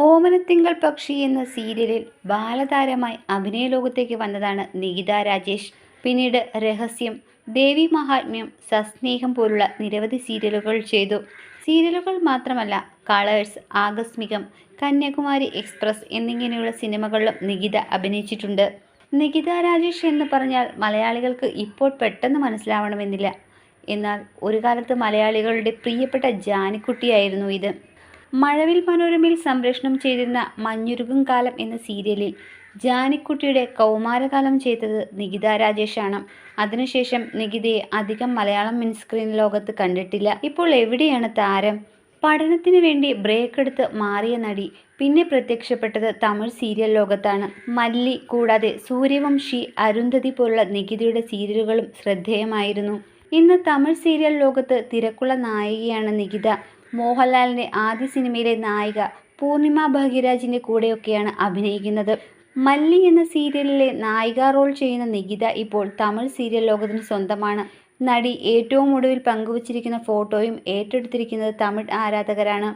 ഓമനത്തിങ്കൾ പക്ഷി എന്ന സീരിയലിൽ ബാലതാരമായി അഭിനയ ലോകത്തേക്ക് വന്നതാണ് നികിത രാജേഷ്. പിന്നീട് രഹസ്യം ദേവി മഹാത്മ്യം സസ്നേഹം പോലുള്ള നിരവധി സീരിയലുകൾ ചെയ്തു. സീരിയലുകൾ മാത്രമല്ല കളേഴ്സ് ആകസ്മികം കന്യാകുമാരി എക്സ്പ്രസ് എന്നിങ്ങനെയുള്ള സിനിമകളിലും നികിത അഭിനയിച്ചിട്ടുണ്ട്. നികിത രാജേഷ് എന്ന് പറഞ്ഞാൽ മലയാളികൾക്ക് ഇപ്പോൾ പെട്ടെന്ന് മനസ്സിലാവണമെന്നില്ല. എന്നാൽ ഒരു കാലത്ത് മലയാളികളുടെ പ്രിയപ്പെട്ട ജാനിക്കുട്ടിയായിരുന്നു ഇത്. മഴവിൽ മനോരമയിൽ സംപ്രേഷണം ചെയ്തിരുന്ന മഞ്ഞുരുകും കാലം എന്ന സീരിയലിൽ ജാനിക്കുട്ടിയുടെ കൗമാരകാലം ചെയ്തത് നികിത രാജേഷാണ്. അതിനുശേഷം നികിതയെ അധികം മലയാളം മിൻസ്ക്രീൻ ലോകത്ത് കണ്ടിട്ടില്ല. ഇപ്പോൾ എവിടെയാണ് താരം? പഠനത്തിന് വേണ്ടി ബ്രേക്ക് എടുത്ത് മാറിയ നടി പിന്നെ പ്രത്യക്ഷപ്പെട്ടത് തമിഴ് സീരിയൽ ലോകത്താണ്. മല്ലി കൂടാതെ സൂര്യവംശി അരുന്ധതി പോലുള്ള നികിതയുടെ സീരിയലുകളും ശ്രദ്ധേയമായിരുന്നു. ഇന്ന് തമിഴ് സീരിയൽ ലോകത്ത് തിരക്കുള്ള നായികയാണ് നികിത. മോഹൻലാലിന്റെ ആദ്യ സിനിമയിലെ നായിക പൂർണിമ ഭാഗ്യരാജിന്റെ കൂടെയൊക്കെയാണ് അഭിനയിക്കുന്നത്. മല്ലി എന്ന സീരിയലിലെ നായിക റോൾ ചെയ്യുന്ന നികിത ഇപ്പോൾ തമിഴ് സീരിയൽ ലോകത്തിന് സ്വന്തമാണ്. നടി ഏറ്റവും ഒടുവിൽ പങ്കുവച്ചിരിക്കുന്ന ഫോട്ടോയും ഏറ്റെടുത്തിരിക്കുന്നത് തമിഴ് ആരാധകരാണ്.